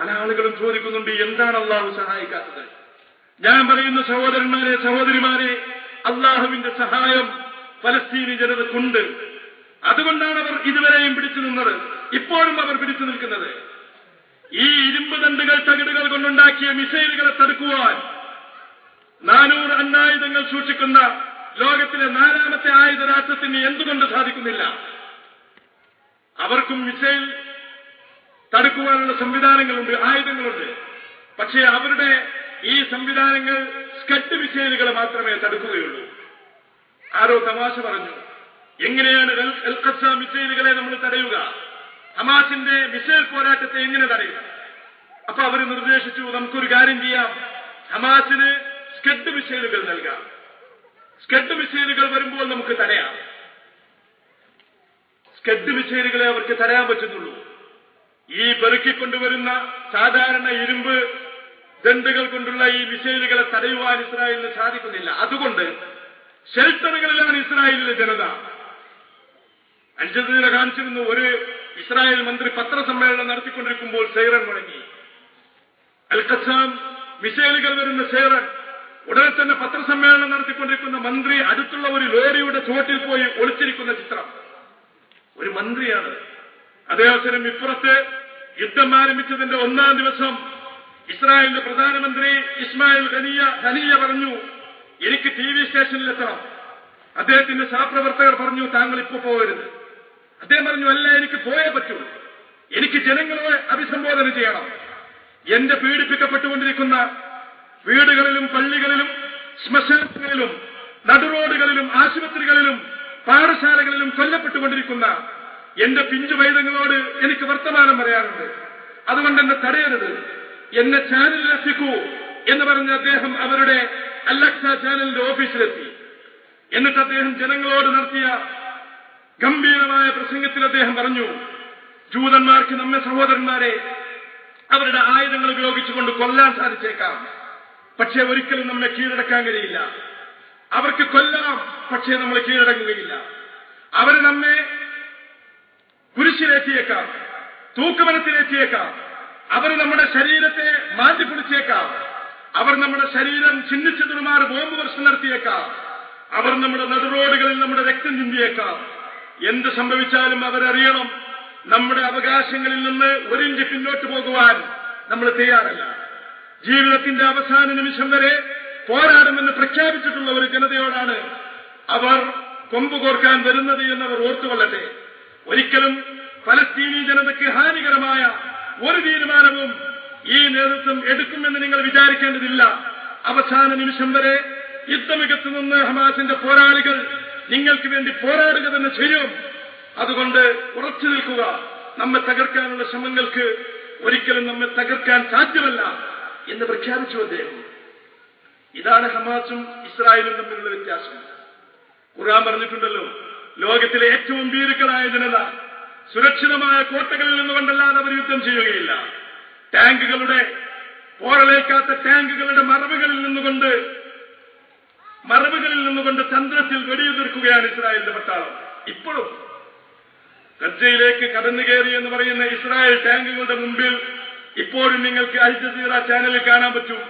പല ആളുകളും ചോദിക്കുന്നുണ്ട് എന്താണ് അള്ളാഹു സഹായിക്കാത്തത്? ഞാൻ പറയുന്ന സഹോദരന്മാരെ സഹോദരിമാരെ അള്ളാഹുവിന്റെ സഹായം ഫലസ്തീനി ജനതക്കുണ്ട്. അതുകൊണ്ടാണ് അവർ ഇതുവരെയും പിടിച്ചു നിന്നത്. ഇപ്പോഴും അവർ പിടിച്ചു നിൽക്കുന്നത്. ഈ ഇരുമ്പ് തണ്ടുകൾ തകിടുകൾ കൊണ്ടുണ്ടാക്കിയ മിസൈലുകളെ തടുക്കുവാൻ നാനൂറ് അന്നായുധങ്ങൾ സൂക്ഷിക്കുന്ന ലോകത്തിലെ നാലാമത്തെ ആയുധ രാഷ്ട്രത്തിന് എന്തുകൊണ്ട് സാധിക്കുന്നില്ല? അവർക്കും മിസൈൽ തടുക്കുവാനുള്ള സംവിധാനങ്ങളുണ്ട് ആയുധങ്ങളുണ്ട്. പക്ഷേ അവരുടെ ഈ സംവിധാനങ്ങൾ സ്കറ്റ് മിസൈലുകളെ മാത്രമേ തടുക്കുകയുള്ളൂ. ആരോ തമാശ പറഞ്ഞു എങ്ങനെയാണ് എൽ- മിസൈലുകളെ നമ്മൾ തടയുക? ഹമാസിന്റെ മിസൈൽ പോരാട്ടത്തെ എങ്ങനെ തടയുക? അപ്പൊ അവർ നിർദ്ദേശിച്ചു നമുക്കൊരു കാര്യം ചെയ്യാം. ഹമാസിന് സ്കഡ് മിസൈലുകൾ നൽകാം. സ്കഡ് മിസൈലുകൾ വരുമ്പോൾ നമുക്ക് തടയാം. സ്കഡ് മിസൈലുകളെ അവർക്ക് തടയാൻ പറ്റുന്നുള്ളൂ. ഈ പെറുക്കിക്കൊണ്ടുവരുന്ന സാധാരണ ഇരുമ്പ് ദണ്ടുകൾ കൊണ്ടുള്ള ഈ മിസൈലുകളെ തടയുവാൻ ഇസ്രായേലിന് സാധിക്കുന്നില്ല. അതുകൊണ്ട് ഷെൽട്ടറുകളിലാണ് ഇസ്രായേലിലെ ജനത. അൽജസീറ കാണിച്ചിരുന്നു ഒരു ഇസ്രായേൽ മന്ത്രി പത്രസമ്മേളനം നടത്തിക്കൊണ്ടിരിക്കുമ്പോൾ സൈറൻ മുഴങ്ങി. അൽ മിസൈലുകൾ വരുന്ന സൈറൻ ഉടനെ തന്നെ പത്രസമ്മേളനം നടത്തിക്കൊണ്ടിരിക്കുന്ന മന്ത്രി അടുത്തുള്ള ഒരു ലോറിയുടെ ചുവട്ടിൽ പോയി ഒളിച്ചിരിക്കുന്ന ചിത്രം. ഒരു മന്ത്രിയാണ്. അതേ അവസരം ഇപ്പുറത്ത് യുദ്ധം ആരംഭിച്ചതിന്റെ ഒന്നാം ദിവസം ഇസ്രായേലിന്റെ പ്രധാനമന്ത്രി ഇസ്മായിൽ ഖനിയ ഖനിയ പറഞ്ഞു എനിക്ക് ടി വി സ്റ്റേഷനിലെത്തണം. അദ്ദേഹത്തിന്റെ സഹപ്രവർത്തകർ പറഞ്ഞു താങ്കൾ ഇപ്പൊ പോകരുത്. അദ്ദേഹം പറഞ്ഞു അല്ല എനിക്ക് പോയേ പറ്റൂ എനിക്ക് ജനങ്ങളെ അഭിസംബോധന ചെയ്യണം. എന്റെ പീഡിപ്പിക്കപ്പെട്ടുകൊണ്ടിരിക്കുന്ന വീടുകളിലും പള്ളികളിലും ശ്മശാനങ്ങളിലും നടുറോഡുകളിലും ആശുപത്രികളിലും പാഠശാലകളിലും കൊല്ലപ്പെട്ടുകൊണ്ടിരിക്കുന്ന എന്റെ പിഞ്ചു വൈദങ്ങളോട് എനിക്ക് വർത്തമാനം പറയാറുണ്ട്. അതുകൊണ്ട് എന്നെ തടയരുത്. എന്നെ ചാനലിലെത്തിക്കൂ എന്ന് പറഞ്ഞ് അദ്ദേഹം അവരുടെ അലക്സ ചാനലിന്റെ ഓഫീസിലെത്തി. എന്നിട്ട് അദ്ദേഹം ജനങ്ങളോട് നടത്തിയ ഗംഭീരമായ പ്രസംഗത്തിൽ അദ്ദേഹം പറഞ്ഞു ജൂതന്മാർക്ക് നമ്മെ സഹോദരന്മാരെ അവരുടെ ആയുധങ്ങൾ ഉപയോഗിച്ചുകൊണ്ട് കൊല്ലാൻ സാധിച്ചേക്കാം. പക്ഷേ ഒരിക്കലും നമ്മെ കീഴടക്കാൻ കഴിയില്ല. അവർക്ക് കൊല്ലാം പക്ഷേ നമ്മൾ കീഴടങ്ങുകയില്ല. അവർ നമ്മെ കുരിശിലേറ്റിയേക്കാം. തൂക്കുമരത്തിലേറ്റിയേക്കാം. അവർ നമ്മുടെ ശരീരത്തെ മാറ്റിപ്പിടിച്ചേക്കാം അവർ നമ്മുടെ ശരീരം ചിഹ്നിച്ചു തുറമാറ് ബോംബ് വർഷം നടത്തിയേക്കാം. അവർ നമ്മുടെ നടുറോഡുകളിൽ നമ്മുടെ രക്തം ചിന്തിയേക്കാം. എന്ത് സംഭവിച്ചാലും അവരറിയണം നമ്മുടെ അവകാശങ്ങളിൽ നിന്ന് ഒരിഞ്ച് പിന്നോട്ട് പോകുവാൻ നമ്മൾ തയ്യാറല്ല. ജീവിതത്തിന്റെ അവസാന നിമിഷം വരെ പോരാടുമെന്ന് പ്രഖ്യാപിച്ചിട്ടുള്ള ഒരു ജനതയോടാണ് അവർ കൊമ്പ് കോർക്കാൻ വരുന്നത് എന്നവർ ഓർത്തുകൊള്ളട്ടെ. ഒരിക്കലും ഫലസ്തീനി ജനതയ്ക്ക് ഹാനികരമായ ഒരു തീരുമാനവും ഈ നേതൃത്വം എടുക്കുമെന്ന് നിങ്ങൾ വിചാരിക്കേണ്ടതില്ല. അവസാന നിമിഷം വരെ യുദ്ധമികത്ത് നിന്ന് ഹമാസിന്റെ പോരാളികൾ നിങ്ങൾക്ക് വേണ്ടി പോരാടുക തന്നെ ചെയ്യും. അതുകൊണ്ട് ഉറച്ചു നിൽക്കുക. നമ്മെ തകർക്കാനുള്ള ശ്രമങ്ങൾക്ക് ഒരിക്കലും നമ്മെ തകർക്കാൻ സാധ്യമല്ല എന്ന് പ്രഖ്യാപിച്ചു അദ്ദേഹം. ഇതാണ് ഹമാസും ഇസ്രായേലും തമ്മിലുള്ള വ്യത്യാസം. ഖുർആൻ പറഞ്ഞിട്ടുണ്ടല്ലോ ലോകത്തിലെ ഏറ്റവും ഭീരുക്കളായ ജനത സുരക്ഷിതമായ കോട്ടകളിൽ നിന്ന് നിന്നുകൊണ്ടല്ലാതെ അവർ യുദ്ധം ചെയ്യുകയില്ല. ടാങ്കുകളുടെ പോറലേക്കാത്ത ടാങ്കുകളുടെ മറവുകളിൽ നിന്നുകൊണ്ട് മറവുകളിൽ നിന്നുകൊണ്ട് തന്ത്രത്തിൽ വെടിയുതിർക്കുകയാണ് ഇസ്രായേലിന്റെ പട്ടാളം. ഇപ്പോഴും ഗസയിലേക്ക് കടന്നു കയറി എന്ന് പറയുന്ന ഇസ്രായേൽ ടാങ്കുകളുടെ മുമ്പിൽ ഇപ്പോഴും നിങ്ങൾക്ക് അൽ ചാനലിൽ കാണാൻ പറ്റും.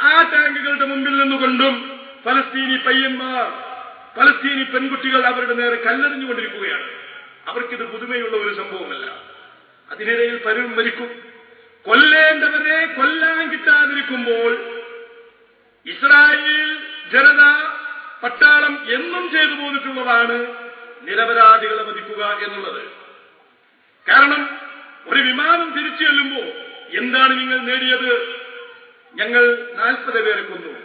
ആ ടാങ്കുകളുടെ മുമ്പിൽ നിന്നുകൊണ്ടും ഫലസ്തീനി പയ്യന്മാർ ഫലസ്തീനി പെൺകുട്ടികൾ അവരുടെ നേരെ കല്ലെറിഞ്ഞുകൊണ്ടിരിക്കുകയാണ്. അവർക്കിത് പുതുമയുള്ള ഒരു സംഭവമല്ല. അതിനിടയിൽ പലരും മരിക്കും. കൊല്ലേണ്ടവരെ കൊല്ലാൻ കിട്ടാതിരിക്കുമ്പോൾ ഇസ്രായേൽ ജനത പട്ടാളം എന്നും ചെയ്തു പോന്നിട്ടുള്ളതാണ് നിരപരാധികളെ മതിക്കുക എന്നുള്ളത്. കാരണം ഒരു വിമാനം തിരിച്ചു ചെല്ലുമ്പോൾ എന്താണ് നിങ്ങൾ നേടിയത്? ഞങ്ങൾ നാൽപ്പത് പേരെ കൊന്നു.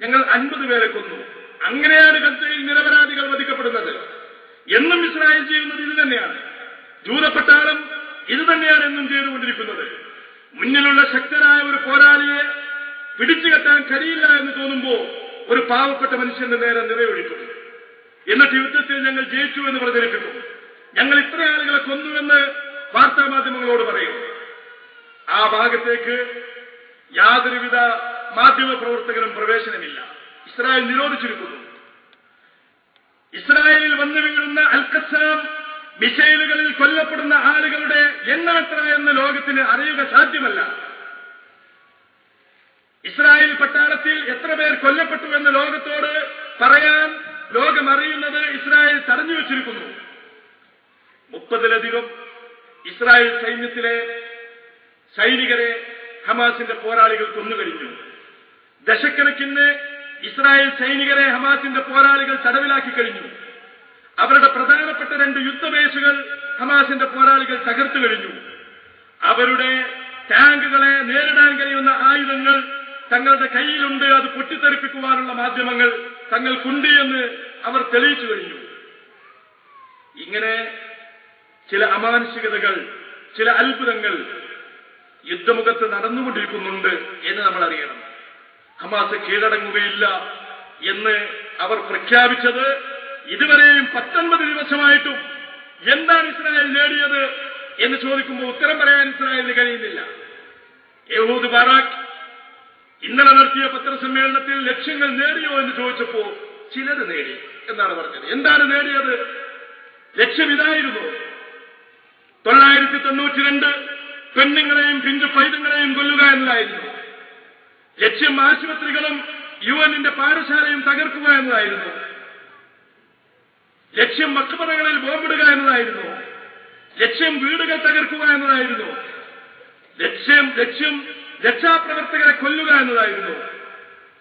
ഞങ്ങൾ അൻപത് പേരെ കൊന്നു. അങ്ങനെയാണ് ഗസയിൽ നിരപരാധികൾ വധിക്കപ്പെടുന്നത്. എന്നും ഇസ്രായേൽ ചെയ്യുന്നത് ഇത് തന്നെയാണ്. ദൂരപ്പെട്ടാലും ഇത് തന്നെയാണ് എന്നും ചെയ്തുകൊണ്ടിരിക്കുന്നത്. മുന്നിലുള്ള ശക്തരായ ഒരു പോരാളിയെ പിടിച്ചു കെട്ടാൻ കഴിയില്ല എന്ന് തോന്നുമ്പോൾ ഒരു പാവപ്പെട്ട മനുഷ്യന്റെ നേരെ നിറയൊഴിക്കും. എന്നിട്ട് യുദ്ധത്തിൽ ഞങ്ങൾ ജയിച്ചു എന്ന് പ്രചരിപ്പിക്കും. ഞങ്ങൾ ഇത്ര ആളുകളെ കൊന്നുവെന്ന് വാർത്താ മാധ്യമങ്ങളോട് പറയും. ആ ഭാഗത്തേക്ക് യാതൊരുവിധ മാധ്യമ പ്രവർത്തകരും പ്രവേശനമില്ല. ഇസ്രായേൽ നിരോധിച്ചിരിക്കുന്നു. ഇസ്രായേലിൽ വന്നു വീഴുന്ന അൽക്കസാം മിസൈലുകളിൽ കൊല്ലപ്പെടുന്ന ആളുകളുടെ എണ്ണം എത്ര എന്ന് ലോകത്തിന് അറിയുക സാധ്യമല്ല. ഇസ്രായേൽ പട്ടാളത്തിൽ എത്ര പേർ കൊല്ലപ്പെട്ടു എന്ന് ലോകത്തോട് പറയാൻ ലോകം അറിയുന്നത് ഇസ്രായേൽ തടഞ്ഞു വച്ചിരിക്കുന്നു. മുപ്പതിലധികം ഇസ്രായേൽ സൈന്യത്തിലെ സൈനികരെ ഹമാസിന്റെ പോരാളികൾ കൊന്നുകഴിഞ്ഞു. ദശക്കണക്കിന് ഇസ്രായേൽ സൈനികരെ ഹമാസിന്റെ പോരാളികൾ തടവിലാക്കി കഴിഞ്ഞു. അവരുടെ പ്രധാനപ്പെട്ട രണ്ട് യുദ്ധബേസുകൾ ഹമാസിന്റെ പോരാളികൾ തകർത്തു കഴിഞ്ഞു. അവരുടെ ടാങ്കുകളെ നേരിടാൻ കഴിയുന്ന ആയുധങ്ങൾ തങ്ങളുടെ കയ്യിലുണ്ട്. അത് പൊട്ടിത്തെറിപ്പിക്കുവാനുള്ള മാധ്യമങ്ങൾ തങ്ങൾക്കുണ്ട് എന്ന് അവർ തെളിയിച്ചു കഴിഞ്ഞു. ഇങ്ങനെ ചില അമാനുഷികതകൾ ചില അത്ഭുതങ്ങൾ യുദ്ധമുഖത്ത് നടന്നുകൊണ്ടിരിക്കുന്നുണ്ട് എന്ന് നമ്മൾ അറിയണം ഹമാസ് കീഴടങ്ങുകയില്ല എന്ന് അവർ പ്രഖ്യാപിച്ചത് ഇതുവരെയും പത്തൊൻപത് ദിവസമായിട്ടും എന്താണ് ഇസ്രായേൽ നേടിയത് എന്ന് ചോദിക്കുമ്പോൾ ഉത്തരം പറയാൻ ഇസ്രായേലിന് കഴിയുന്നില്ല. യഹൂദ് ബാറാഖ് ഇന്നലെ നടത്തിയ പത്രസമ്മേളനത്തിൽ ലക്ഷ്യങ്ങൾ നേടിയോ എന്ന് ചോദിച്ചപ്പോ ചിലത് നേടി എന്നാണ് പറഞ്ഞത്. എന്താണ് നേടിയത്? ലക്ഷ്യം ഇതായിരുന്നു. തൊള്ളായിരത്തി തൊണ്ണൂറ്റി രണ്ട് പെണ്ണുങ്ങളെയും പിഞ്ചു പൈതങ്ങളെയും കൊല്ലുക എന്നതായിരുന്നു. ലക്ഷ്യം ആശുപത്രികളും യു എന്നിന്റെ പാഠശാലയും തകർക്കുക എന്നതായിരുന്നു. ലക്ഷ്യം മക്കുപറകളിൽ ബോംബിടുക എന്നതായിരുന്നു. ലക്ഷ്യം വീടുകൾ തകർക്കുക എന്നതായിരുന്നു. ലക്ഷ്യം ലക്ഷ്യം രക്ഷാപ്രവർത്തകരെ കൊല്ലുക എന്നതായിരുന്നു.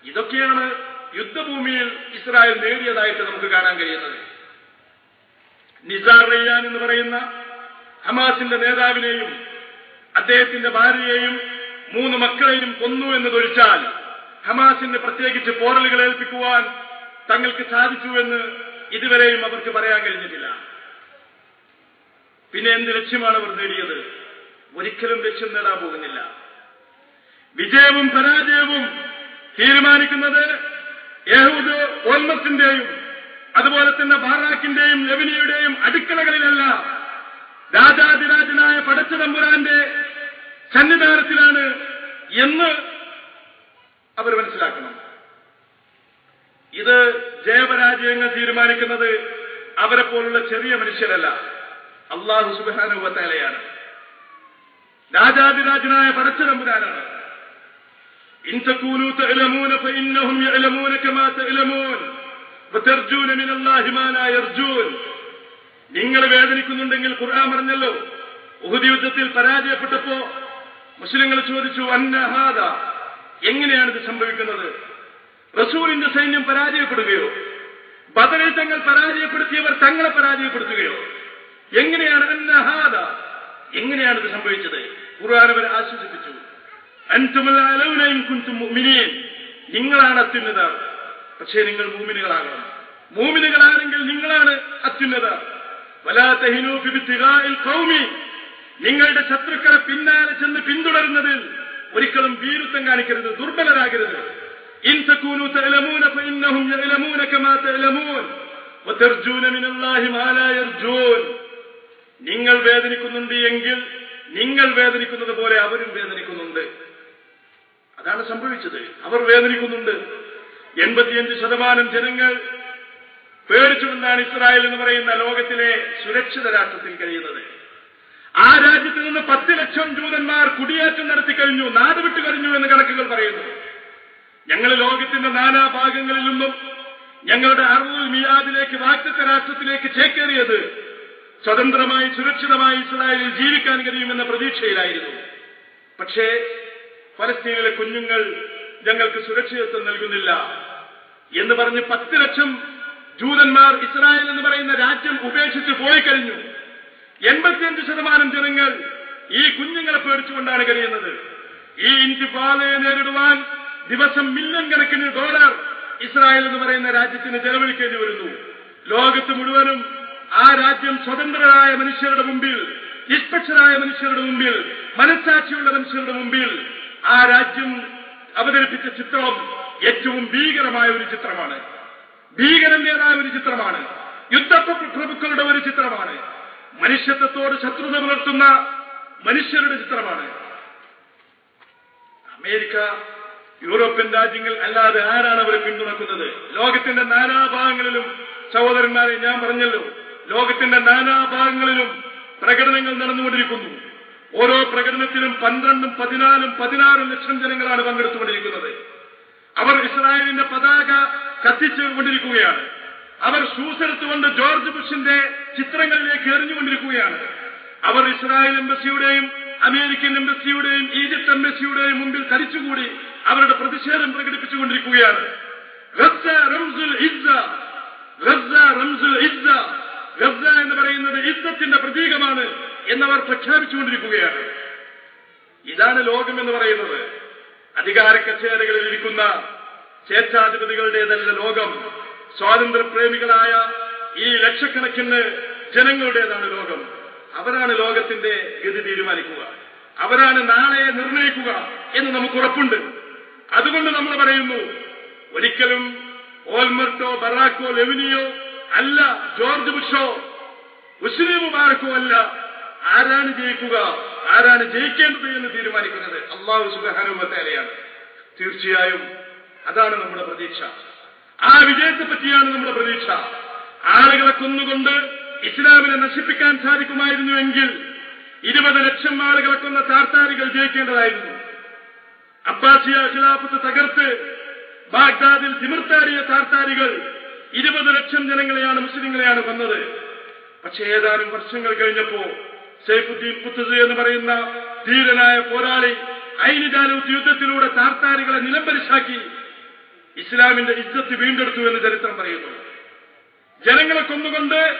ഇതൊക്കെയാണ് യുദ്ധഭൂമിയിൽ ഇസ്രായേൽ നേടിയതായിട്ട് നമുക്ക് കാണാൻ കഴിയുന്നത്. നിസാർ റയ്യാൻ എന്ന് പറയുന്ന ഹമാസിന്റെ നേതാവിനെയും അദ്ദേഹത്തിന്റെ ഭാര്യയെയും മൂന്ന് മക്കളെയും കൊന്നു എന്നതൊഴിച്ചാൽ ഹമാസിന് പ്രത്യേകിച്ച് പോറലുകൾ ഏൽപ്പിക്കുവാൻ തങ്ങൾക്ക് സാധിച്ചു എന്ന് ഇതുവരെയും അവർക്ക് പറയാൻ കഴിഞ്ഞിട്ടില്ല. പിന്നെ എന്ത് ലക്ഷ്യമാണ് അവർ നേടിയത്? ഒരിക്കലും ലക്ഷ്യം നേടാൻ പോകുന്നില്ല. വിജയവും പരാജയവും തീരുമാനിക്കുന്നത് യഹൂദ് ഓൽമസിന്റെയും അതുപോലെ തന്നെ ബാറാക്കിന്റെയും ലവിനിയുടെയും അടുക്കളകളിലല്ല. രാജാതിരാജനായ പടച്ചതമ്പുരാന്റെ സന്നിധാനത്തിലാണ് എന്ന് അവർ മനസ്സിലാക്കണം ഇത് ജയപരാജയങ്ങൾ തീരുമാനിക്കുന്നത് അവരെ പോലുള്ള ചെറിയ മനുഷ്യരല്ല അള്ളാഹു സുബാനുവത്തലയാണ് രാജാതിരാജനായ പടച്ചതമ്പുരാനാണ് إن تكونوا تعلمون فإنهم يعلمون كما تعلمون وترجون من الله ما لا يرجون നിങ്ങൾ വേദനിക്കുന്നുണ്ടെങ്കിൽ ഖുർആൻ പറഞ്ഞല്ലോ ഉഹുദ് യുദ്ധത്തിൽ പരാജയപ്പെട്ടപ്പോ മുസ്ലിങ്ങൾ ചോദിച്ചു അന്നഹാദ എങ്ങനെയാണ് ഇത് സംഭവിക്കുന്നത്? റസൂലിന്റെ സൈന്യം പരാജയപ്പെടുകയോ ബദറിൽ തങ്ങൾ പരാജയപ്പെടുത്തിയവർ തങ്ങളെ പരാജയപ്പെടുത്തുകയോ എങ്ങനെയാണ് അന്നഹാദ എങ്ങനെയാണ് ഇത് സംഭവിച്ചത്? ഖുർആൻ അവരെ ആശ്വസിപ്പിച്ചു. നിങ്ങളാണ് അത്യുന്നത പക്ഷേ നിങ്ങൾ മൂമിനുകളാകണം മൂമിനുകളാണെങ്കിൽ നിങ്ങളാണ് അത്യുന്നത കൗമി നിങ്ങളുടെ ശത്രുക്കളെ പിന്നാലെ ചെന്ന് പിന്തുടരുന്നത് ഒരിക്കലും വീരുത്വം കാണിക്കരുത് ദുർബലരാകരുത്. നിങ്ങൾ വേദനിക്കുന്നുണ്ട് എങ്കിൽ നിങ്ങൾ വേദനിക്കുന്നത് പോലെ അവരും വേദനിക്കുന്നുണ്ട്. അതാണ് സംഭവിച്ചത്. അവർ വേദനിക്കുന്നുണ്ട്. എൺപത്തിയഞ്ച് ശതമാനം ജനങ്ങൾ പേടിച്ചുകൊണ്ടാണ് ഇസ്രായേൽ എന്ന് പറയുന്ന ലോകത്തിലെ സുരക്ഷിത രാഷ്ട്രത്തിൽ കഴിയുന്നത്. ആ രാജ്യത്ത് നിന്ന് പത്ത് ലക്ഷം ജൂതന്മാർ കുടിയേറ്റം നടത്തി കഴിഞ്ഞു നാട് വിട്ടു കഴിഞ്ഞു എന്ന് കണക്കുകൾ പറയുന്നു. ഞങ്ങൾ ലോകത്തിന്റെ നാനാ ഭാഗങ്ങളിൽ നിന്നും ഞങ്ങളുടെ അറുപത് മിയാദിലേക്ക് വാക്തത്വ രാഷ്ട്രത്തിലേക്ക് ചേക്കേറിയത് സ്വതന്ത്രമായി സുരക്ഷിതമായി ഇസ്രായേലിൽ ജീവിക്കാൻ കഴിയുമെന്ന പ്രതീക്ഷയിലായിരുന്നു. പക്ഷേ പലസ്തീനിലെ കുഞ്ഞുങ്ങൾ ഞങ്ങൾക്ക് സുരക്ഷിതത്വം നൽകുന്നില്ല എന്ന് പറഞ്ഞ് പത്ത് ലക്ഷം ജൂതന്മാർ ഇസ്രായേൽ എന്ന് പറയുന്ന രാജ്യം ഉപേക്ഷിച്ച് പോയി കഴിഞ്ഞു. എൺപത്തിയഞ്ച് ശതമാനം ജനങ്ങൾ ഈ കുഞ്ഞുങ്ങളെ പേടിച്ചുകൊണ്ടാണ് കഴിയുന്നത്. ഈ ഇന്തിഫാദയെ നേരിടുവാൻ ദിവസം മില്യൺ കണക്കിന് ഡോളർ ഇസ്രായേൽ എന്ന് പറയുന്ന രാജ്യത്തിന് ചെലവഴിക്കേണ്ടി വരുന്നു. ലോകത്ത് മുഴുവനും ആ രാജ്യം സ്വതന്ത്രരായ മനുഷ്യരുടെ മുമ്പിൽ നിഷ്പക്ഷരായ മനുഷ്യരുടെ മുമ്പിൽ മനസ്സാക്ഷിയുള്ള മനുഷ്യരുടെ മുമ്പിൽ ആ രാജ്യം അവതരിപ്പിച്ച ചിത്രം ഏറ്റവും ഭീകരമായ ഒരു ചിത്രമാണ്. ഭീകരന്റേതായ ഒരു ചിത്രമാണ്. യുദ്ധപ്രഭുക്കളുടെ ഒരു ചിത്രമാണ്. മനുഷ്യത്വത്തോട് ശത്രുത പുലർത്തുന്ന മനുഷ്യരുടെ ചിത്രമാണ്. അമേരിക്ക യൂറോപ്യൻ രാജ്യങ്ങൾ അല്ലാതെ ആരാണ് അവരെ പിന്തുണക്കുന്നത്? ലോകത്തിന്റെ നാനാഭാഗങ്ങളിലും സഹോദരന്മാരെ ഞാൻ പറഞ്ഞല്ലോ. ലോകത്തിന്റെ നാനാഭാഗങ്ങളിലും പ്രകടനങ്ങൾ നടന്നുകൊണ്ടിരിക്കുന്നു. ഓരോ പ്രകടനത്തിലും പന്ത്രണ്ടും പതിനാലും പതിനാറും ലക്ഷം ജനങ്ങളാണ് പങ്കെടുത്തുകൊണ്ടിരിക്കുന്നത്. അവർ ഇസ്രായേലിന്റെ പതാക കത്തിച്ചുകൊണ്ടിരിക്കുകയാണ്. അവർ ഷൂസെടുത്തുകൊണ്ട് ജോർജ് ബുഷിന്റെ ചിത്രങ്ങളിലേക്ക് എറിഞ്ഞുകൊണ്ടിരിക്കുകയാണ്. അവർ ഇസ്രായേൽ എംബസിയുടെയും അമേരിക്കൻ എംബസിയുടെയും ഈജിപ്ത് എംബസിയുടെയും മുമ്പിൽ തരിച്ചുകൂടി അവരുടെ പ്രതിഷേധം പ്രകടിപ്പിച്ചുകൊണ്ടിരിക്കുകയാണ്. എന്ന് പറയുന്നത് ഇസ്സത്തിന്റെ പ്രതീകമാണ് എന്നവർ പ്രഖ്യാപിച്ചുകൊണ്ടിരിക്കുകയാണ്. ഇതാണ് ലോകം എന്ന് പറയുന്നത്. അധികാര കച്ചേരകളിൽ ഇരിക്കുന്ന സ്വേച്ഛാധിപതികളുടേതല്ല ലോകം. സ്വാതന്ത്ര്യപ്രേമികളായ ഈ ലക്ഷക്കണക്കിന് ജനങ്ങളുടേതാണ് ലോകം. അവരാണ് ലോകത്തിന്റെ ഗതി തീരുമാനിക്കുക. അവരാണ് നാളെ നിർണയിക്കുക എന്ന് നമുക്ക് ഉറപ്പുണ്ട്. അതുകൊണ്ട് നമ്മൾ പറയുന്നു ഒരിക്കലും ഓൽമർട്ടോ ബറാക്കോ ലെവിനിയോ അല്ല ജോർജ് ബുഷോ മുസ്ലിം മുബാറക്കോ അല്ല ആരാണ് ജയിക്കുക ആരാണ് ജയിക്കേണ്ടത് എന്ന് തീരുമാനിക്കുന്നത് അള്ളാഹു സുബാനുമത്തേലയാണ് തീർച്ചയായും അതാണ് നമ്മുടെ പ്രതീക്ഷ. ആ വിജയത്തെ പറ്റിയാണ് നമ്മുടെ പ്രതീക്ഷ. ആളുകളെ കൊന്നുകൊണ്ട് ഇസ്ലാമിനെ നശിപ്പിക്കാൻ സാധിക്കുമായിരുന്നുവെങ്കിൽ ഇരുപത് ലക്ഷം ആളുകളെ കൊന്ന താർത്താരികൾ ജയിക്കേണ്ടതായിരുന്നു. അബ്ബാസിയ ഖിലാഫത്ത് തകർത്ത് ബാഗ്ദാദിൽ തിമിർത്താടിയ താർത്താരികൾ ഇരുപത് ലക്ഷം ജനങ്ങളെയാണ് മുസ്ലിങ്ങളെയാണ് വന്നത് പക്ഷെ ഏതാനും വർഷങ്ങൾ കഴിഞ്ഞപ്പോ സൈഫുദ്ദീൻ കുത്തുസ് എന്ന് പറയുന്ന ധീരനായ പോരാളി ഐനിജാലൂത്ത് യുദ്ധത്തിലൂടെ താർത്താരികളെ നിലംപരിശാക്കി ഇസ്ലാമിന്റെ ഇജ്ജത്ത് വീണ്ടെടുത്തു എന്ന് ചരിത്രം പറയുന്നു. ജനങ്ങളെ കൊന്നുകൊണ്ട്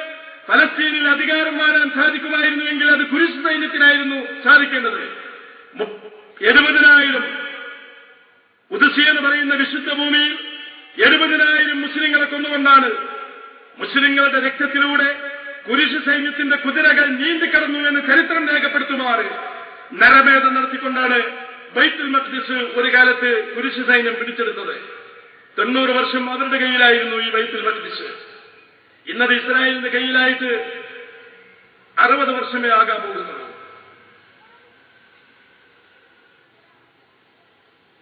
ഫലസ്തീനിൽ അധികാരം വാരാൻ സാധിക്കുമായിരുന്നുവെങ്കിൽ അത് കുരിശ് സൈന്യത്തിനായിരുന്നു സാധിക്കേണ്ടത്. എഴുപതിനായിരം ഉദസി എന്ന് പറയുന്ന വിശുദ്ധ ഭൂമിയിൽ എഴുപതിനായിരം മുസ്ലിങ്ങളെ കൊന്നുകൊണ്ടാണ് മുസ്ലിങ്ങളുടെ രക്തത്തിലൂടെ കുരിശ് സൈന്യത്തിന്റെ കുതിരകൾ നീന്തിക്കടന്നു എന്ന് ചരിത്രം രേഖപ്പെടുത്തുമാറ്. നരഭേദം നടത്തിക്കൊണ്ടാണ് ബൈത്തുൽ മഖ്ദിസ് ഒരു കാലത്ത് കുരിശ് സൈന്യം പിടിച്ചെടുത്തത്. തൊണ്ണൂറ് വർഷം അവരുടെ കയ്യിലായിരുന്നു ഈ ബൈത്തുൽ മഖ്ദിസ്. ഇന്നത് ഇസ്രായേലിന്റെ കയ്യിലായിട്ട് അറുപത് വർഷമേ ആകാൻ പോകുന്നുള്ളൂ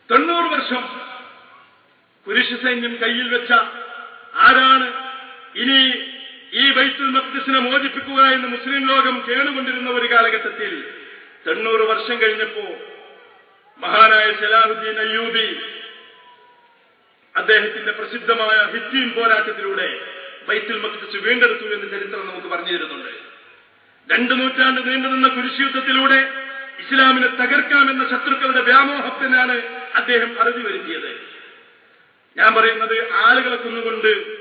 തൊണ്ണൂറ് വർഷം പുരുഷ സൈന്യം കയ്യിൽ വെച്ച ആരാണ് ഇനി ഈ ബൈത്തുൽ മക്തിസിനെ മോചിപ്പിക്കുക എന്ന് മുസ്ലിം ലോകം കേണുകൊണ്ടിരുന്ന ഒരു കാലഘട്ടത്തിൽ തൊണ്ണൂറ് വർഷം കഴിഞ്ഞപ്പോ മഹാനായ സലാഹുദ്ദീൻ അയ്യൂബി അദ്ദേഹത്തിന്റെ പ്രസിദ്ധമായ ഹിറ്റീൻ പോരാട്ടത്തിലൂടെ ബൈത്തുൽ മഖ്ദിസ് വീണ്ടെടുത്തു എന്ന് ചരിത്രം നമുക്ക് പറഞ്ഞു തരുന്നുണ്ട്. രണ്ടു നൂറ്റാണ്ട് നീണ്ടുനിന്ന കുരിശുയുദ്ധത്തിലൂടെ ഇസ്ലാമിനെ തകർക്കാമെന്ന ശത്രുക്കളുടെ വ്യാമോഹത്തിനാണ് അദ്ദേഹം അറുതി വരുത്തിയത്. ഞാൻ പറയുന്നത് ആളുകളെ കൊന്നുകൊണ്ട്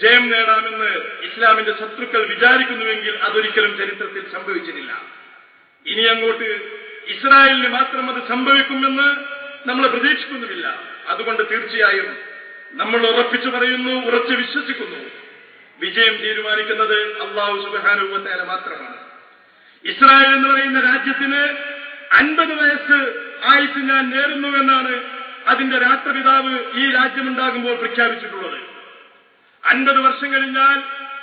ജയം നേടാമെന്ന് ഇസ്ലാമിന്റെ ശത്രുക്കൾ വിചാരിക്കുന്നുവെങ്കിൽ അതൊരിക്കലും ചരിത്രത്തിൽ സംഭവിച്ചിട്ടില്ല. ഇനി അങ്ങോട്ട് ഇസ്രായേലിന് മാത്രം അത് സംഭവിക്കുമെന്ന് നമ്മൾ പ്രതീക്ഷിക്കുന്നുമില്ല. അതുകൊണ്ട് തീർച്ചയായും നമ്മൾ ഉറപ്പിച്ചു പറയുന്നു ഉറച്ചു വിശ്വസിക്കുന്നു. വിജയം തീരുമാനിക്കുന്നത് അള്ളാഹു സുബാനുവത്തേല മാത്രമാണ്. ഇസ്രായേൽ എന്ന് പറയുന്ന രാജ്യത്തിന് അൻപത് വയസ്സ് ആയിട്ട് ഞാൻ നേരുന്നുവെന്നാണ് അതിന്റെ രാഷ്ട്രപിതാവ് ഈ രാജ്യമുണ്ടാകുമ്പോൾ പ്രഖ്യാപിച്ചിട്ടുള്ളത്. അൻപത് വർഷം കഴിഞ്ഞാൽ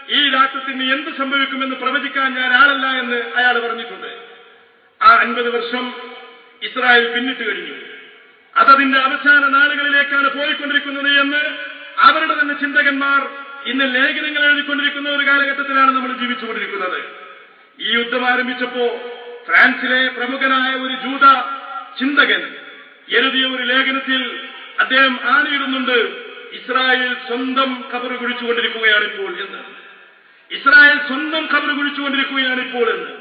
ഈ രാഷ്ട്രത്തിന് എന്ത് സംഭവിക്കുമെന്ന് പ്രവചിക്കാൻ ഞാൻ ആളല്ല എന്ന് അയാൾ പറഞ്ഞിട്ടുണ്ട്. ആ അൻപത് വർഷം ഇസ്രായേൽ പിന്നിട്ട് കഴിഞ്ഞു. അതതിന്റെ അവസാന നാളുകളിലേക്കാണ് പോയിക്കൊണ്ടിരിക്കുന്നത് എന്ന് അവരുടെ തന്നെ ചിന്തകന്മാർ ഇന്ന് ലേഖനങ്ങൾ എഴുതിക്കൊണ്ടിരിക്കുന്ന ഒരു കാലഘട്ടത്തിലാണ് നമ്മൾ ജീവിച്ചുകൊണ്ടിരിക്കുന്നത്. ഈ യുദ്ധം ആരംഭിച്ചപ്പോ ഫ്രാൻസിലെ പ്രമുഖനായ ഒരു ജൂത ചിന്തകൻ എഴുതിയ ഒരു ലേഖനത്തിൽ അദ്ദേഹം ആണിയിടുന്നുണ്ട് ഇസ്രായേൽ സ്വന്തം കബർ കുഴിച്ചുകൊണ്ടിരിക്കുകയാണ് ഇപ്പോൾ എന്ന്. ഇസ്രായേൽ സ്വന്തം കബർ കുഴിച്ചുകൊണ്ടിരിക്കുകയാണ് ഇപ്പോൾ എന്ന്.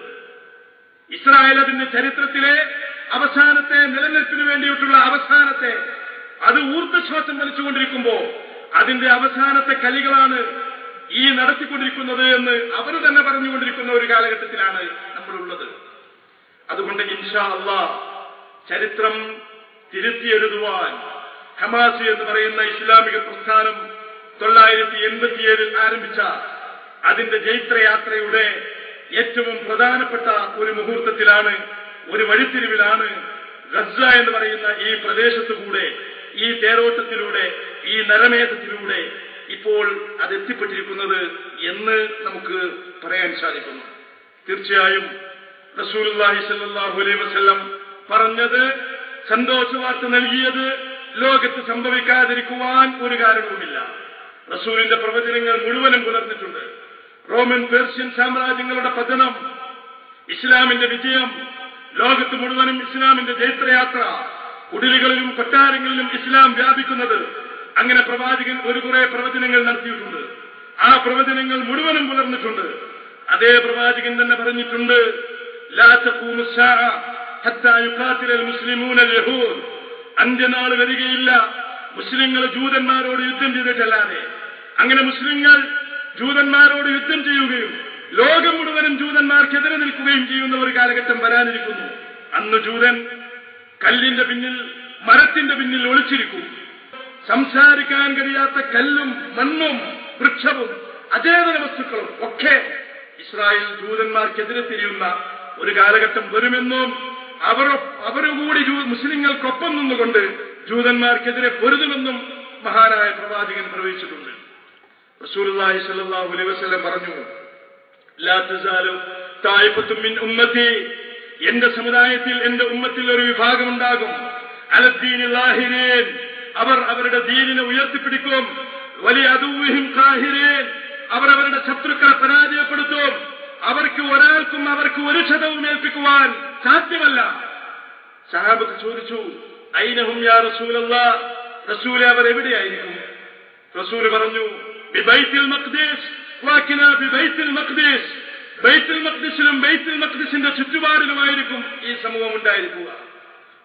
ഇസ്രായേൽ അതിന്റെ ചരിത്രത്തിലെ അവസാനത്തെ നിലനിൽപ്പിന് വേണ്ടിയിട്ടുള്ള അവസാനത്തെ അത് ഊർജശ്വാസം വലിച്ചുകൊണ്ടിരിക്കുമ്പോ അതിന്റെ അവസാനത്തെ കലികളാണ് ഈ നടത്തിക്കൊണ്ടിരിക്കുന്നത് എന്ന് അവർ തന്നെ പറഞ്ഞുകൊണ്ടിരിക്കുന്ന ഒരു കാലഘട്ടത്തിലാണ് നമ്മളുള്ളത്. അതുകൊണ്ട് ഇൻഷാ അള്ളാ ചരിത്രം തിരുത്തിയെഴുതുവാൻ ഹമാസ് എന്ന് പറയുന്ന ഇസ്ലാമിക പ്രസ്ഥാനം തൊള്ളായിരത്തി എൺപത്തിയേഴിൽ ആരംഭിച്ച അതിന്റെ ജൈത്രയാത്രയുടെ ഏറ്റവും പ്രധാനപ്പെട്ട ഒരു മുഹൂർത്തത്തിലാണ് ഒരു വഴിത്തിരിവിലാണ് ഗസ എന്ന് പറയുന്ന ഈ പ്രദേശത്തുകൂടെ ഈ തേരോട്ടത്തിലൂടെ ഈ നരമേധത്തിലൂടെ ഇപ്പോൾ അത് എത്തിപ്പെട്ടിരിക്കുന്നത് എന്ന് നമുക്ക് പറയാൻ സാധിക്കുന്നു. തീർച്ചയായും റസൂലുള്ളാഹി സല്ലാഹു അലൈഹി വസല്ലം പറഞ്ഞത് സന്തോഷ വാർത്ത നൽകിയത് ലോകത്ത് സംഭവിക്കാതിരിക്കുവാൻ ഒരു കാരണവുമില്ല. റസൂലിന്റെ പ്രവചനങ്ങൾ മുഴുവനും പുലർത്തിട്ടുണ്ട് റോമൻ പേർഷ്യൻ സാമ്രാജ്യങ്ങളുടെ പതനം ഇസ്ലാമിന്റെ വിജയം ലോകത്ത് മുഴുവനും ഇസ്ലാമിന്റെ ജൈത്രയാത്ര കുടിലുകളിലും കൊട്ടാരങ്ങളിലും ഇസ്ലാം വ്യാപിക്കുന്നത് അങ്ങനെ പ്രവാചകൻ ഒരു കുറെ പ്രവചനങ്ങൾ നടത്തിയിട്ടുണ്ട്. ആ പ്രവചനങ്ങൾ മുഴുവനും പുലർന്നിട്ടുണ്ട്. അതേ പ്രവാചകൻ തന്നെ പറഞ്ഞിട്ടുണ്ട് അന്ത്യനാൾ വരികയില്ല. മുസ്ലിങ്ങൾ ജൂതന്മാരോട് യുദ്ധം ചെയ്തിട്ടല്ലാതെ. അങ്ങനെ മുസ്ലിങ്ങൾ ജൂതന്മാരോട് യുദ്ധം ചെയ്യുകയും ലോകം മുഴുവനും ജൂതന്മാർക്കെതിരെ നിൽക്കുകയും ചെയ്യുന്ന ഒരു കാലഘട്ടം വരാനിരിക്കുന്നു. അന്ന് ജൂതൻ കല്ലിന്റെ പിന്നിൽ മരത്തിന്റെ പിന്നിൽ ഒളിച്ചിരിക്കും. സംസാരിക്കാൻ കഴിയാത്ത കല്ലും മണ്ണും വൃക്ഷവും അചേതന വസ്തുക്കളും ഒക്കെ ഇസ്രായേൽ ജൂതന്മാർക്കെതിരെ തിരിയുന്ന ഒരു കാലഘട്ടം വരുമെന്നും അവർ അവരുകൂടി മുസ്ലിങ്ങൾക്കൊപ്പം നിന്നുകൊണ്ട് ജൂതന്മാർക്കെതിരെ പൊരുതുമെന്നും മഹാനായ പ്രവാചകൻ പ്രവചിച്ചിട്ടുണ്ട്. റസൂലുള്ളാഹി സല്ലാഹു അലൈഹി വസല്ലം പറഞ്ഞു ലാ തസാലു തായിഫത്തും മിൻ ഉമ്മത്തി. എന്റെ സമുദായത്തിൽ എന്റെ ഉമ്മത്തിൽ ഒരു വിഭാഗം ഉണ്ടാകും അലദ്ദീനിൽ ലാഹിരീൻ അവർ അവരുടെ ദീനിനെ ഉയർത്തിപ്പിടിക്കും. വലിയ അതുഹിം കാഹിരേൻ അവർ അവരുടെ ശത്രുക്കളെ പരാജയപ്പെടുത്തും. അവർക്ക് ഒരാൾക്കും അവർക്ക് ഒരു ക്ഷതവും ഏൽപ്പിക്കുവാൻ സാധ്യമല്ല. സഹാബത്ത് ചോദിച്ചു ഐനഹും യാ റസൂലല്ല? റസൂലെ അവർ എവിടെയായിരിക്കും? റസൂൽ പറഞ്ഞു ബിബൈത്തിൽ മഖ്ദീസ് ബിബൈത്തിൽ മഖ്ദീസ്. ബൈത്തുൽ മഖ്ദിസിലും ബൈത്തുൽ മഖ്ദിസിന്റെ ചുറ്റുപാടിലുമായിരിക്കും ഈ സമൂഹം ഉണ്ടായിരിക്കുക.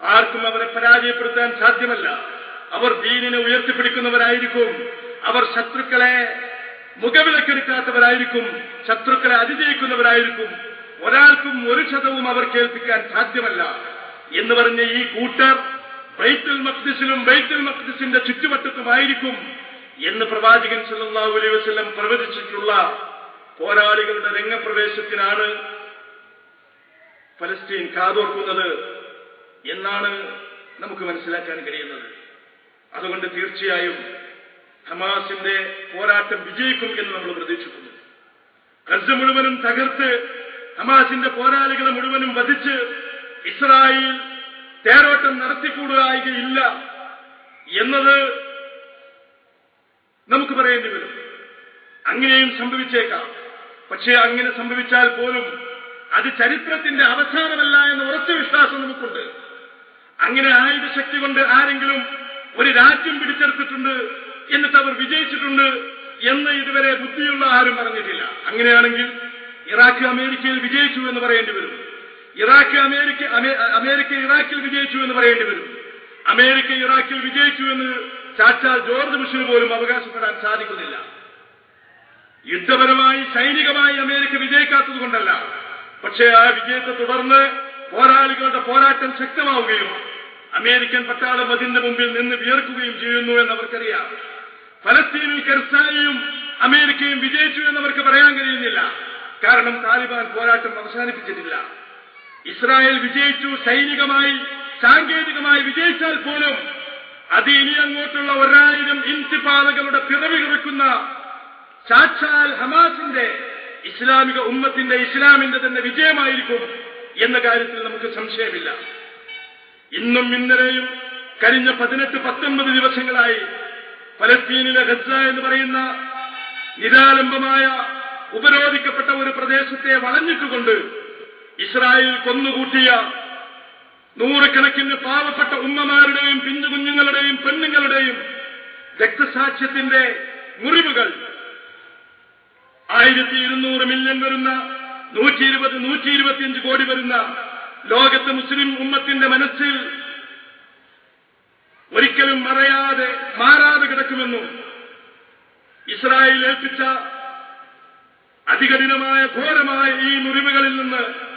ആർക്കും അവരെ പരാജയപ്പെടുത്താൻ സാധ്യമല്ല. അവർ ദീനിനെ ഉയർത്തിപ്പിടിക്കുന്നവരായിരിക്കും. അവർ ശത്രുക്കളെ മുഖവിലക്കെടുക്കാത്തവരായിരിക്കും ശത്രുക്കളെ അതിജയിക്കുന്നവരായിരിക്കും. ഒരാൾക്കും ഒരു ശതവും അവർ കേൾപ്പിക്കാൻ സാധ്യമല്ല. എന്ന് പറഞ്ഞ ഈ കൂട്ടർ ബൈത്തുൽ മഖ്ദിസിലും ബൈത്തുൽ മഖ്ദിസിന്റെ ചുറ്റുവട്ടത്തുമായിരിക്കും എന്ന് പ്രവാചകൻ സല്ലല്ലാഹു അലൈഹി വസല്ലം പ്രവചിച്ചിട്ടുള്ള പോരാളികളുടെ രംഗപ്രവേശത്തിനാണ് ഫലസ്തീൻ കാതോർക്കുന്നത് എന്നാണ് നമുക്ക് മനസ്സിലാക്കാൻ കഴിയുന്നത്. അതുകൊണ്ട് തീർച്ചയായും ഹമാസിന്റെ പോരാട്ടം വിജയിക്കും എന്ന് നമ്മൾ പ്രതീക്ഷിക്കുന്നു. ഗസ മുഴുവനും തകർത്ത് ഹമാസിന്റെ പോരാളികളെ മുഴുവനും വധിച്ച് ഇസ്രായേൽ തേരോട്ടം നടത്തിക്കൂടുകയില്ല എന്നത് നമുക്ക് പറയേണ്ടി വരും. അങ്ങനെയും സംഭവിച്ചേക്കാം. പക്ഷേ അങ്ങനെ സംഭവിച്ചാൽ പോലും അത് ചരിത്രത്തിന്റെ അവസാനമല്ല എന്ന് ഉറച്ച വിശ്വാസം നമുക്കുണ്ട്. അങ്ങനെ ആയുധ ശക്തി കൊണ്ട് ആരെങ്കിലും ഒരു രാജ്യം പിടിച്ചെടുത്തിട്ടുണ്ട് എന്നിട്ട് അവർ വിജയിച്ചിട്ടുണ്ട് എന്ന് ഇതുവരെ ബുദ്ധിയുള്ള ആരും പറഞ്ഞിട്ടില്ല. അങ്ങനെയാണെങ്കിൽ ഇറാഖ് അമേരിക്കയിൽ വിജയിച്ചു എന്ന് പറയേണ്ടി വരും. ഇറാഖ് അമേരിക്ക അമേരിക്ക ഇറാഖിൽ വിജയിച്ചു എന്ന് പറയേണ്ടി വരും. അമേരിക്ക ഇറാഖിൽ വിജയിച്ചു എന്ന് ചാച്ചാൽ ജോർജ് ബുഷിന് പോലും അവകാശപ്പെടാൻ സാധിക്കുന്നില്ല. യുദ്ധപരമായി സൈനികമായി അമേരിക്ക വിജയിക്കാത്തത് കൊണ്ടല്ല. പക്ഷേ ആ വിജയത്തെ തുടർന്ന് പോരാളികളുടെ പോരാട്ടം ശക്തമാവുകയും അമേരിക്കൻ പട്ടാളം അതിന്റെ മുമ്പിൽ നിന്ന് വിയർക്കുകയും ചെയ്യുന്നു എന്ന് അവർക്കറിയാം ഫലസ്തീനിൽ കെർസാനിയും അമേരിക്കയും വിജയിച്ചു എന്നവർക്ക് പറയാൻ കഴിയുന്നില്ല. കാരണം താലിബാൻ പോരാട്ടം അവസാനിപ്പിച്ചിട്ടില്ല. ഇസ്രായേൽ വിജയിച്ചു സൈനികമായി സാങ്കേതികമായി വിജയിച്ചാൽ പോലും അത് ഇനി അങ്ങോട്ടുള്ള ഒരായിരം ഇൻതിപാതകളുടെ പിറവി കുറിക്കുന്ന സാക്ഷാൽ ഹമാസിന്റെ ഇസ്ലാമിക ഉമ്മത്തിന്റെ ഇസ്ലാമിന്റെ തന്നെ വിജയമായിരിക്കും എന്ന കാര്യത്തിൽ നമുക്ക് സംശയമില്ല. ഇന്നും ഇന്നലെയും കഴിഞ്ഞ പതിനെട്ട് പത്തൊൻപത് ദിവസങ്ങളായി ഫലസ്തീനിലെ ഗസ എന്ന് പറയുന്ന നിരാലംബമായ ഉപരോധിക്കപ്പെട്ട ഒരു പ്രദേശത്തെ വളഞ്ഞിട്ടുകൊണ്ട് ഇസ്രായേൽ കൊന്നുകൂട്ടിയ നൂറുകണക്കിന് പാവപ്പെട്ട ഉമ്മമാരുടെയും പിഞ്ചു കുഞ്ഞുങ്ങളുടെയും പെണ്ണുങ്ങളുടെയും രക്തസാക്ഷ്യത്തിന്റെ മുറിവുകൾ ആയിരത്തി ഇരുന്നൂറ് മില്യൺ വരുന്ന നൂറ്റി ഇരുപത് നൂറ്റി ഇരുപത്തിയഞ്ച് കോടി വരുന്ന ലോകത്ത് മുസ്ലിം ഉമ്മത്തിന്റെ മനസ്സിൽ ഒരിക്കലും മറയാതെ മാറാതെ കിടക്കുമെന്നും ഇസ്രായേൽ ഏൽപ്പിച്ച അതികഠിനമായ ഘോരമായ ഈ മുറിവുകളിൽ നിന്ന്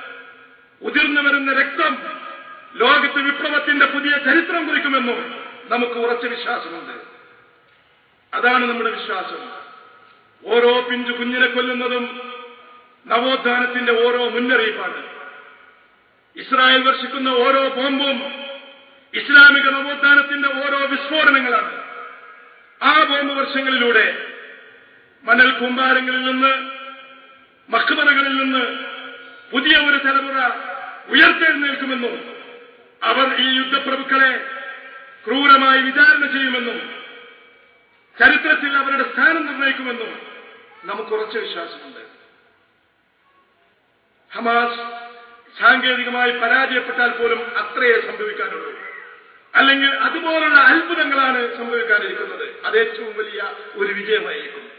ഉതിർന്നു വരുന്ന രക്തം ലോകത്ത് വിപ്ലവത്തിന്റെ പുതിയ ചരിത്രം കുറിക്കുമെന്നും നമുക്ക് ഉറച്ച വിശ്വാസമുണ്ട്. അതാണ് നമ്മുടെ വിശ്വാസം. ഓരോ പിഞ്ചു കുഞ്ഞിനെ കൊല്ലുന്നതും നവോത്ഥാനത്തിന്റെ ഓരോ മുന്നറിയിപ്പാണ്. ഇസ്രായേൽ വർഷിക്കുന്ന ഓരോ ബോംബും ഇസ്ലാമിക നവോത്ഥാനത്തിന്റെ ഓരോ വിസ്ഫോടനങ്ങളാണ്. ആ ബോംബ് വർഷങ്ങളിലൂടെ മണൽ കൂമ്പാരങ്ങളിൽ നിന്ന് മക്ബറകളിൽ നിന്ന് പുതിയ ഒരു തലമുറ ഉയർത്തെഴുന്നേൽക്കുമെന്നും അവർ ഈ യുദ്ധപ്രഭുക്കളെ ക്രൂരമായി വിചാരണ ചെയ്യുമെന്നും ചരിത്രത്തിൽ അവരുടെ സ്ഥാനം നിർണയിക്കുമെന്നും നമുക്ക് ഉറച്ച വിശ്വാസമുണ്ട്. ഹമാസ് സാങ്കേതികമായി പരാജയപ്പെട്ടാൽ പോലും അത്രയേ സംഭവിക്കാനുള്ളൂ. അല്ലെങ്കിൽ അതുപോലുള്ള അത്ഭുതങ്ങളാണ് സംഭവിക്കാനിരിക്കുന്നത്. അത് ഏറ്റവും വലിയ ഒരു വിജയമായിരിക്കും.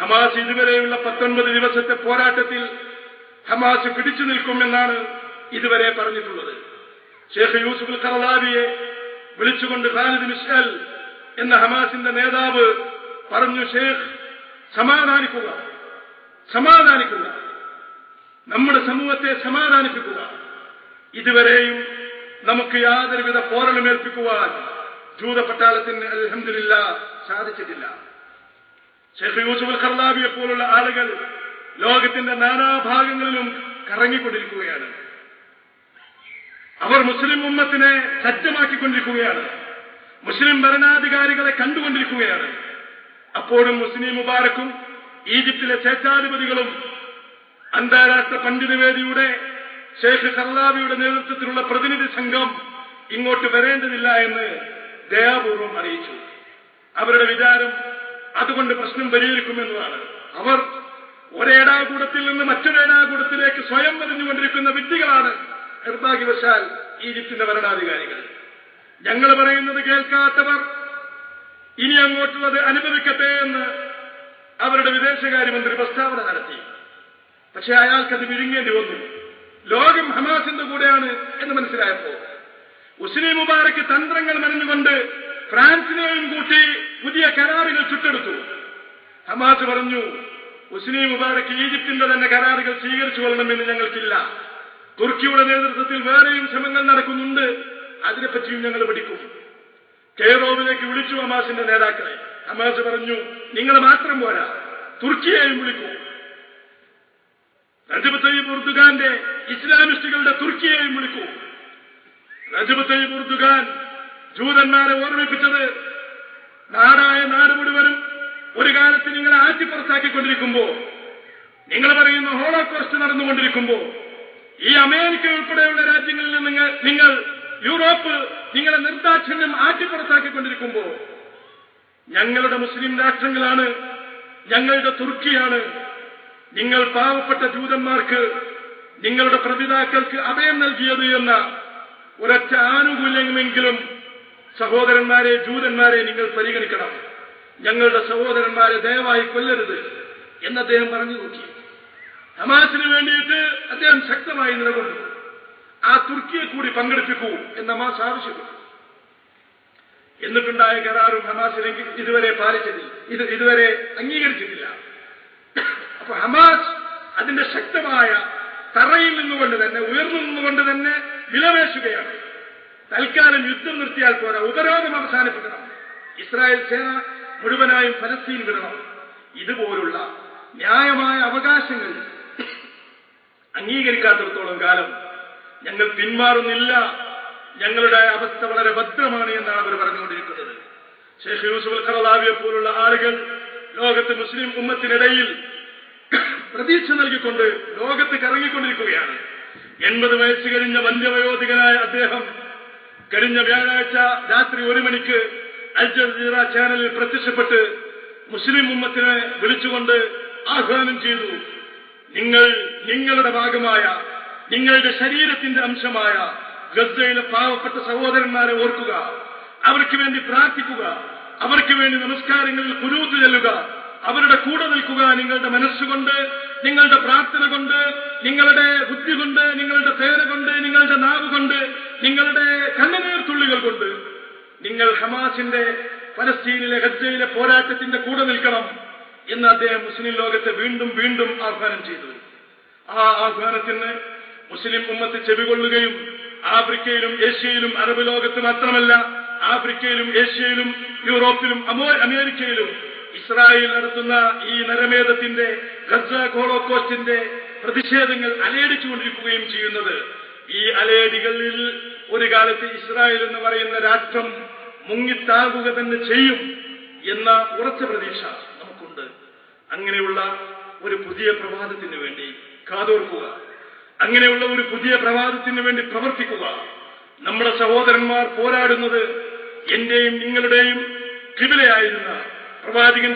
ഹമാസ് ഇതുവരെയുള്ള പത്തൊൻപത് ദിവസത്തെ പോരാട്ടത്തിൽ ഹമാസ് പിടിച്ചു നിൽക്കുമെന്നാണ് ഇതുവരെ പറഞ്ഞിട്ടുള്ളത്. ഷേഖ് യൂസുഫ് കറലാബിയെ വിളിച്ചുകൊണ്ട് ഖാലിദ് മിഷൽ എന്ന ഹമാസിന്റെ നേതാവ് പറഞ്ഞു ഷേഖ് സമാധാനിക്കുക. സമാധാനിക്കുക. നമ്മുടെ സമൂഹത്തെ സമാധാനിപ്പിക്കുക. ഇതുവരെയും നമുക്ക് യാതൊരുവിധ പോരണമേൽപ്പിക്കുവാൻ ജൂത പട്ടാളത്തിന് അലഹമില്ല സാധിച്ചിട്ടില്ല. ഷെയ്ഖ് യൂസുഫ് ഖർലാബിയെ പോലുള്ള ആളുകൾ ലോകത്തിന്റെ നാനാഭാഗങ്ങളിലും കറങ്ങിക്കൊണ്ടിരിക്കുകയാണ്. അവർ മുസ്ലിം ഉമ്മത്തിനെ സജ്ജമാക്കിക്കൊണ്ടിരിക്കുകയാണ്. മുസ്ലിം ഭരണാധികാരികളെ കണ്ടുകൊണ്ടിരിക്കുകയാണ്. അപ്പോഴും മുസ്ലിം മുബാറക്കും ഈജിപ്തിലെ സ്വേച്ഛാധിപതികളും അന്താരാഷ്ട്ര പണ്ഡിതവേദിയുടെ ഷെയ്ഖ് കർലാബിയുടെ നേതൃത്വത്തിലുള്ള പ്രതിനിധി സംഘം ഇങ്ങോട്ട് വരേണ്ടതില്ല എന്ന് ദയാപൂർവം അറിയിച്ചു. അവരുടെ വിചാരം അതുകൊണ്ട് പ്രശ്നം പരിഹരിക്കുമെന്നതാണ്. അവർ ഒരേടാകൂടത്തിൽ നിന്ന് മറ്റൊരേടാകൂടത്തിലേക്ക് സ്വയം പതിഞ്ഞുകൊണ്ടിരിക്കുന്ന വിദ്യകളാണ് നിർഭാഗ്യവശാൽ ഈജിപ്തിന്റെ ഭരണാധികാരികൾ. ഞങ്ങൾ പറയുന്നത് കേൾക്കാത്തവർ ഇനി അങ്ങോട്ടുള്ളത് അനുഭവിക്കട്ടെ എന്ന് അവരുടെ വിദേശകാര്യമന്ത്രി പ്രസ്താവന നടത്തി. പക്ഷെ അയാൾക്കത് വിഴുങ്ങേണ്ടി വന്നു. ലോകം ഹമാസിന്റെ കൂടെയാണ് എന്ന് മനസ്സിലായപ്പോ ഉസ്ലിം മുബാറക്ക് തന്ത്രങ്ങൾ മെനഞ്ഞുകൊണ്ട് ഫ്രാൻസിനെയും കൂട്ടി പുതിയ കരാറുകൾ ചുട്ടെടുത്തു. ഹമാസ് പറഞ്ഞു ഉസ്ലിം മുബാറക്ക് ഈജിപ്തിന്റെ തന്നെ കരാറുകൾ സ്വീകരിച്ചു കൊള്ളണമെന്ന് ഞങ്ങൾക്കില്ല. തുർക്കിയുടെ നേതൃത്വത്തിൽ വേറെയും ശ്രമങ്ങൾ നടക്കുന്നുണ്ട്. അതിനെപ്പറ്റിയും ഞങ്ങൾ പഠിക്കും. കെയറോവിലേക്ക് വിളിച്ചു ഹമാസിന്റെ നേതാക്കളെ. ഹമാസ് പറഞ്ഞു നിങ്ങൾ മാത്രം പോരാ. തുർക്കിയെയും വിളിക്കൂ. റജബ് തയ്യബ് ഉർദുഖാന്റെ ഇസ്ലാമിസ്റ്റുകളുടെ തുർക്കിയെയും വിളിക്കൂ. റജബ് തയ്യബ് ഉർദുഖാൻ ജൂതന്മാരെ ഓർമ്മിപ്പിച്ചത് നാടായ നാട് മുഴുവനും ഒരു കാലത്ത് നിങ്ങളെ ആറ്റിപ്പുറത്താക്കിക്കൊണ്ടിരിക്കുമ്പോ നിങ്ങൾ പറയുന്ന ഹോളോകോസ്റ്റ് നടന്നുകൊണ്ടിരിക്കുമ്പോ ഈ അമേരിക്ക ഉൾപ്പെടെയുള്ള രാജ്യങ്ങളിൽ നിങ്ങൾ നിങ്ങൾ യൂറോപ്പ് നിങ്ങളെ നിർദാക്ഷിണ്യം ആറ്റിപ്പുറത്താക്കിക്കൊണ്ടിരിക്കുമ്പോ ഞങ്ങളുടെ മുസ്ലിം രാഷ്ട്രങ്ങളാണ് ഞങ്ങളുടെ തുർക്കിയാണ് നിങ്ങൾ പാവപ്പെട്ട ജൂതന്മാർക്ക് നിങ്ങളുടെ പ്രതിതാക്കൾക്ക് അഭയം നൽകിയത് എന്ന ഒരൊറ്റ ആനുകൂല്യമെങ്കിലും സഹോദരന്മാരെ ജൂതന്മാരെ നിങ്ങൾ പരിഗണിക്കണം. ഞങ്ങളുടെ സഹോദരന്മാരെ ദയവായി കൊല്ലരുത് എന്ന് അദ്ദേഹം പറഞ്ഞു നോക്കി. ഹമാസിന് വേണ്ടിയിട്ട് അദ്ദേഹം ശക്തമായി നിലകൊണ്ടു. ആ തുർക്കിയെ കൂടി പങ്കെടുപ്പിക്കൂ എന്ന് ഹമാസ് ആവശ്യപ്പെട്ടു. എന്നിട്ടുണ്ടായ കരാറും ഹമാസിനെ ഇതുവരെ പാലിച്ചിട്ടില്ല ഇത് ഇതുവരെ അംഗീകരിച്ചിട്ടില്ല. അപ്പൊ ഹമാസ് അതിന്റെ ശക്തമായ തറയിൽ നിന്നുകൊണ്ട് തന്നെ ഉയർന്നു നിന്നുകൊണ്ട് തന്നെ വിലവേശുകയാണ് തൽക്കാലം യുദ്ധം നിർത്തിയാൽ പോരാ. ഉപരോധം അവസാനിപ്പിക്കണം. ഇസ്രായേൽ സേന മുഴുവനായും ഫലസ്തീൻ വിടണം. ഇതുപോലുള്ള ന്യായമായ അവകാശങ്ങൾ അംഗീകരിക്കാത്തിടത്തോളം കാലം ഞങ്ങൾ പിന്മാറുന്നില്ല. ഞങ്ങളുടെ അവസ്ഥ വളരെ ഭദ്രമാണ് എന്നാണ് അവർ പറഞ്ഞുകൊണ്ടിരിക്കുന്നത്. ഷെയ്ഖ് യൂസുഫ് ഖറലാവിയെ പോലുള്ള ആളുകൾ ലോകത്ത് മുസ്ലിം ഉമ്മത്തിനിടയിൽ പ്രതീക്ഷ നൽകിക്കൊണ്ട് ലോകത്ത് കറങ്ങിക്കൊണ്ടിരിക്കുകയാണ്. എൺപത് വയസ്സ് കഴിഞ്ഞ വന്ധ്യവയോധികനായ അദ്ദേഹം കഴിഞ്ഞ വ്യാഴാഴ്ച രാത്രി ഒരു മണിക്ക് അൽ ജസീറ ചാനലിൽ പ്രത്യക്ഷപ്പെട്ട് മുസ്ലിം ഉമ്മത്തിനെ വിളിച്ചുകൊണ്ട് ആഹ്വാനം ചെയ്തു. നിങ്ങൾ നിങ്ങളുടെ ഭാഗമായ നിങ്ങളുടെ ശരീരത്തിന്റെ അംശമായ ഗസയിലെ പാവപ്പെട്ട സഹോദരന്മാരെ ഓർക്കുക. അവർക്ക് വേണ്ടി പ്രാർത്ഥിക്കുക. അവർക്ക് വേണ്ടി നമസ്കാരങ്ങളിൽ കുരുത്തു ചെല്ലുക. അവരുടെ കൂടെ നിൽക്കുക നിങ്ങളുടെ മനസ്സുകൊണ്ട് നിങ്ങളുടെ പ്രാർത്ഥന കൊണ്ട് നിങ്ങളുടെ ബുദ്ധി കൊണ്ട് നിങ്ങളുടെ പേര കൊണ്ട് നിങ്ങളുടെ നാവ് കൊണ്ട് നിങ്ങളുടെ കണ്ണുനീർ തുള്ളികൾ കൊണ്ട് നിങ്ങൾ ഹമാസിന്റെ പലസ്തീനിലെ ഹജ്ജയിലെ പോരാട്ടത്തിന്റെ കൂടെ നിൽക്കണം എന്ന് അദ്ദേഹം മുസ്ലിം ലോകത്തെ വീണ്ടും വീണ്ടും ആഹ്വാനം ചെയ്തു. ആ ആഹ്വാനത്തിന് മുസ്ലിം ഉമ്മത്ത് ചെവികൊള്ളുകയും ആഫ്രിക്കയിലും ഏഷ്യയിലും അറബ് ലോകത്ത് മാത്രമല്ല ആഫ്രിക്കയിലും ഏഷ്യയിലും യൂറോപ്പിലും അമേരിക്കയിലും ഇസ്രായേൽ നടത്തുന്ന ഈ നരമേധത്തിന്റെ ഗസ ഗോളോക്കോസ്റ്റിന്റെ പ്രതിഷേധങ്ങൾ അലയടിച്ചുകൊണ്ടിരിക്കുകയും ചെയ്യുന്നത്. ഈ അലയടികളിൽ ഒരു കാലത്ത് ഇസ്രായേൽ എന്ന് പറയുന്ന രാഷ്ട്രം മുങ്ങിത്താകുക തന്നെ ചെയ്യും എന്ന ഉറച്ച പ്രതീക്ഷ നമുക്കുണ്ട്. അങ്ങനെയുള്ള ഒരു പുതിയ പ്രഭാതത്തിന് വേണ്ടി കാതോർക്കുക. അങ്ങനെയുള്ള ഒരു പുതിയ പ്രഭാതത്തിന് വേണ്ടി പ്രവർത്തിക്കുക. നമ്മുടെ സഹോദരന്മാർ പോരാടുന്നത് എന്റെയും നിങ്ങളുടെയും കിബിലയായിരുന്ന പ്രവാചകൻ